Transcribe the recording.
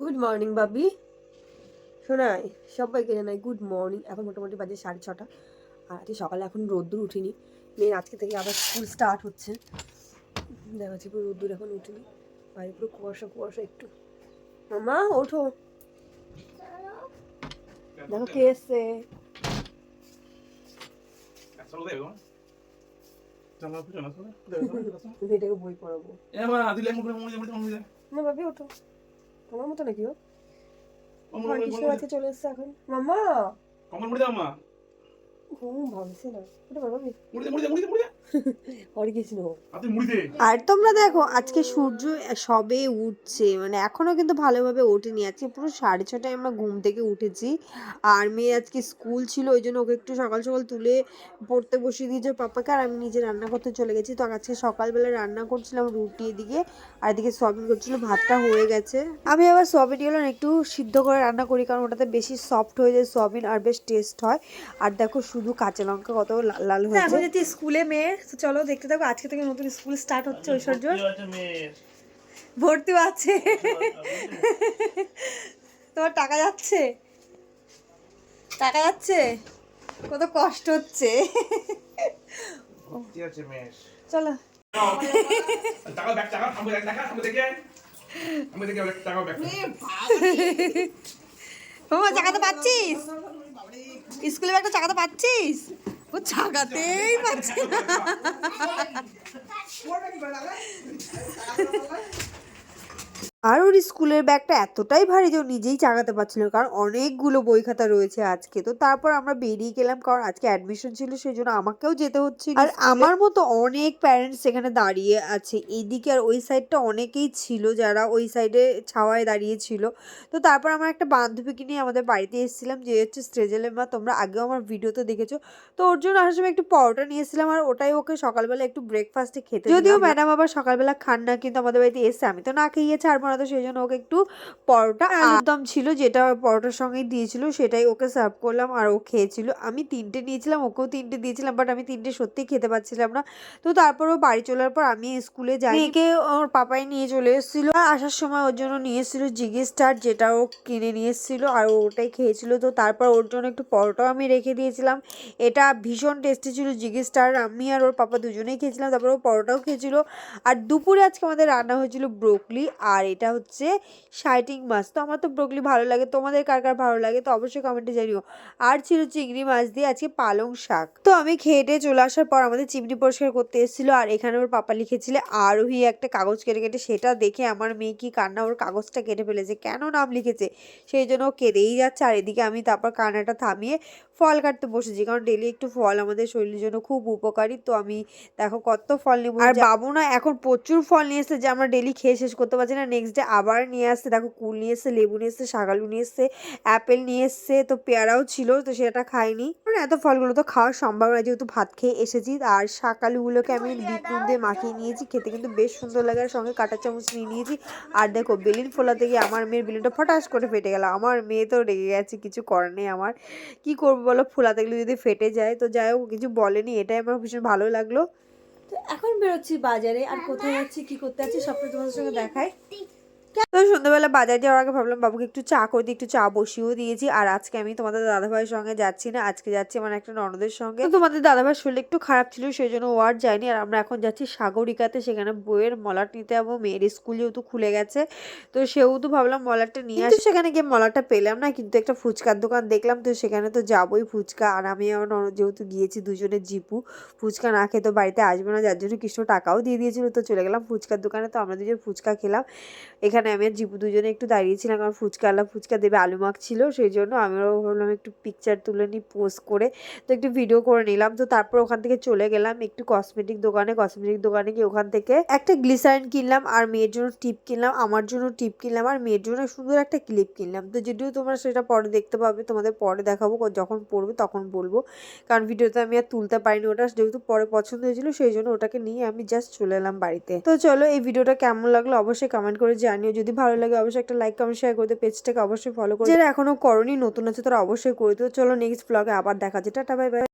Good morning বাবি শোনাই সবাইকে জানাই গুড মর্নিং এখন মোটামুটি বাজে সাড়ে ছটা। আর আজকে সকালে এখন রোদ্দুর উঠিনি। মেয়ের আজকে থেকে আবার স্কুল স্টার্ট হচ্ছে। দেখা যাচ্ছে পুরো রোদ্দুর এখন উঠিনি। বাইরে পুরো কুয়াশা কুয়াশা একটু। মামা ওঠো। দেখো কে এসছে। বই পড়াবো. মা বাবি ওঠো। তোমার মতো নাকি ও mo. কাছে চলে এসছে এখন। মামা! কমল মুড়ি দাও মা। ঘুম ভাবছি না। ওটা বাবা মুড়ি mo মুড়ি mo. হরে আর তোমরা দেখো আজকে সূর্য সবে উঠছে মানে এখনও কিন্তু ভালোভাবে ওঠেনি। আজকে পুরো সাড়ে ছটায় আমরা ঘুম থেকে উঠেছি। আর মেয়ে আজকে স্কুল ছিল ওই জন্য ওকে একটু সকাল সকাল তুলে পড়তে বসিয়ে দিয়েছে পাপাকে। আর আমি নিজে রান্না করতে চলে গেছি। তো আজকে সকালবেলা রান্না করছিলাম রুটি এদিকে আর এদিকে সয়াবিন করছিল ভাতটা হয়ে গেছে। আমি আবার সয়াবিনগুলো না একটু সিদ্ধ করে রান্না করি কারণ ওটাতে বেশি সফট হয়ে যায় সয়াবিন আর বেশ টেস্ট হয়। আর দেখো শুধু কাঁচা লঙ্কা কত লাল লাল এখন হয়েছে। স্কুলে মেয়ে তো চলো দেখতে থাকো। আজকে থেকে নতুন স্কুল স্টার্ট হচ্ছে ঐশ্বর্য। ভর্তিও আছে তোমার টাকা যাচ্ছে? টাকা যাচ্ছে? কত কষ্ট হচ্ছে. চলো. বাবা। চাকাতে পাচ্ছিস? স্কুলে একটা চাকাতে পাচ্ছিস? ও চাকাতেই পাচ্ছে না আর ওর স্কুলের ব্যাগটা এতটাই ভারী যে ও নিজেই চাগাতে পারছিল কারণ অনেকগুলো বই খাতা রয়েছে আজকে। তো তারপর আমরা বেরিয়ে গেলাম কারণ আজকে অ্যাডমিশন ছিল সেই জন্য আমাকেও যেতে হচ্ছে আর আমার মতো অনেক প্যারেন্টস সেখানে দাঁড়িয়ে আছে। এইদিকে আর ওই সাইডটা অনেকেই ছিল যারা ওই সাইডে ছাওয়ায় দাঁড়িয়ে ছিল। তো তারপর আমার একটা বান্ধবীকে নিয়ে আমাদের বাড়িতে এসেছিলাম যে হচ্ছে স্ট্রেজেলের মা তোমরা আগেও আমার ভিডিওতে দেখেছ। তো ওর জন্য আসার সময় একটু পরোটা নিয়ে এসেছিলাম আর ওটাই ওকে সকালবেলা একটু ব্রেকফাস্টে খেতে যদিও ম্যাডাম আবার সকালবেলা খান না কিন্তু আমাদের বাড়িতে এসে আমি তো না খেয়ে আর তো সেই জন্য ওকে একটু পরোটা আলুর দম ছিল যেটা পরোটার সঙ্গেই দিয়েছিল সেটাই ওকে সার্ভ করলাম আর ও খেয়েছিল। আমি তিনটে নিয়েছিলাম ওকেও তিনটে দিয়েছিলাম বাট আমি তিনটে সত্যিই খেতে পারছিলাম না। তো তারপর ও বাড়ি চলার পর আমি স্কুলে যাই। মেয়েকে ওর পাপাই নিয়ে চলে এসেছিল। আর আসার সময় ওর জন্য নিয়ে এসেছিল জিগি স্টার যেটা ও কিনে নিয়ে এসেছিল আর ওটাই খেয়েছিল। তো তারপর ওর জন্য একটু পরোটাও আমি রেখে দিয়েছিলাম। এটা ভীষণ টেস্টি ছিল জিগি স্টার আমি আর ওর পাপা দুজনেই খেয়েছিলাম তারপর ও পরোটাও খেয়েছিল। আর দুপুরে আজকে আমাদের রান্না হয়েছিল ব্রোকলি আর এটা হচ্ছে শাইটিং মাছ। তো আমার তো ব্রোকলি ভালো লাগে। তোমাদের কার কার ভালো লাগে তো অবশ্যই কমেন্টে জানিও। আর ছিল চিংড়ি মাছ দিয়ে আজকে পালং শাক। তো আমি খেয়ে টেয়ে চলে আসার পর আমাদের চিমনি পরিষ্কার করতে এসেছিল আর এখানে ওর পাপা লিখেছিল আরোহী একটা কাগজ কেটে কেটে। সেটা দেখে আমার মেয়ে কি কান্না ওর কাগজটা কেটে ফেলেছে। কেন নাম লিখেছে? সেই জন্য ও কেঁদেই যাচ্ছে। আর এদিকে আমি তারপর কান্নাটা থামিয়ে ফল কাটতে বসেছি। কারণ ডেলি একটু ফল আমাদের শরীরের জন্য খুব উপকারী। তো আমি দেখো কত ফল নেব। আর বাবু না এখন প্রচুর ফল নিয়ে এসেছে যে আমরা ডেলি খেয়ে শেষ করতে পারছি না। নেক্সট ডে আবার নিয়ে আসছে। দেখো কুল নিয়ে এসছে লেবু নিয়ে এসছে শাকালু নিয়ে এসছে অ্যাপেল নিয়ে এসছে তো পেয়ারাও ছিল তো সেটা খাইনি। কারণ এত ফলগুলো তো খাওয়া সম্ভব না। যেহেতু ভাত খেয়ে এসেছি আর শাকালুগুলোকে আমি বিট দিয়ে মাখিয়ে নিয়েছি। খেতে কিন্তু বেশ সুন্দর লাগে। আর সঙ্গে কাঁটা চামচ নিয়ে নিয়েছি। আর দেখো বেলুন ফোলাতে গিয়ে আমার মেয়ের বেলুনটা ফটাস করে ফেটে গেল। আমার মেয়ে তো রেগে গেছে। কিছু করার নেই আমার। কি করব বলো, ফোলা গেলে যদি ফেটে যায়, তো যাই হোক, কিছু বলেনি, এটাই আমার ভীষণ ভালো লাগল। তো এখন বেরোচ্ছি বাজারে, আর কোথায় যাচ্ছি, কি করতে যাচ্ছি, সবটা তোমাদের সঙ্গে দেখাই। তো সন্ধ্যাবেলা বাজার যাওয়ার আগে ভাবলাম বাবুকে একটু চা করে দিই একটু চা বসিয়েও দিয়েছি। আর আজকে আমি তোমাদের দাদাভাইয়ের সঙ্গে যাচ্ছি না। আজকে যাচ্ছি আমার একটা ননদের সঙ্গে। তোমাদের দাদাভাইয়ের শরীর একটু খারাপ ছিল সেই জন্য ও আর যায়নি। আর আমরা এখন যাচ্ছি সাগরিকাতে সেখানে বইয়ের মলাট নিতে যাব। মেয়ের স্কুল যেহেতু খুলে গেছে তো সেহেতু ভাবলাম মলারটা নিয়ে আসি। সেখানে গিয়ে মলারটা পেলাম না কিন্তু একটা ফুচকার দোকান দেখলাম তো সেখানে তো যাবোই ফুচকা। আর আমি আমার ননদ যেহেতু গিয়েছি দুজনে জিপু ফুচকা না খেয়ে তো বাড়িতে আসবে না যার জন্য কৃষ্ণ টাকাও দিয়ে দিয়েছিল তো চলে গেলাম ফুচকার দোকানে। তো আমরা দুজন ফুচকা খেলাম। এখানে আমি আর জিপু দুজনে একটু দাঁড়িয়েছিলাম, কারণ ফুচকা আলা ফুচকা দেবে আলু মাখ ছিল, সেই জন্য আমিও ভাবলাম একটু পিকচার তুলে নিই পোস্ট করে, তো একটু ভিডিও করে নিলাম। তো তারপর ওখান থেকে চলে গেলাম একটু কসমেটিক দোকানে কসমেটিক দোকানে গিয়ে ওখান থেকে একটা গ্লিসারিন কিনলাম আর মেয়ের জন্য টিপ কিনলাম, আমার জন্য টিপ কিনলাম আর মেয়ের জন্য সুন্দর একটা ক্লিপ কিনলাম। তো যদিও তোমরা সেটা পরে দেখতে পাবে, তোমাদের পরে দেখাবো যখন পড়বে তখন বলব, কারণ ভিডিওতে আমি আর তুলতে পারিনি ওটা, যেহেতু পরে পছন্দ হয়েছিল, সেই জন্য ওটাকে নিয়ে আমি জাস্ট চলে এলাম বাড়িতে। তো চলো এই ভিডিওটা কেমন লাগল অবশ্যই কমেন্ট করে জানিও। যদি ভালো লাগে, অবশ্যই একটা লাইক কমেন্ট শেয়ার করতে পেজটাকে অবশ্যই ফলো করে যারা এখনও করনি, নতুন আছে, তারা অবশ্যই করে দিও চলো নেক্সট ব্লগে আবার দেখা যেটা টাটা বাই বাই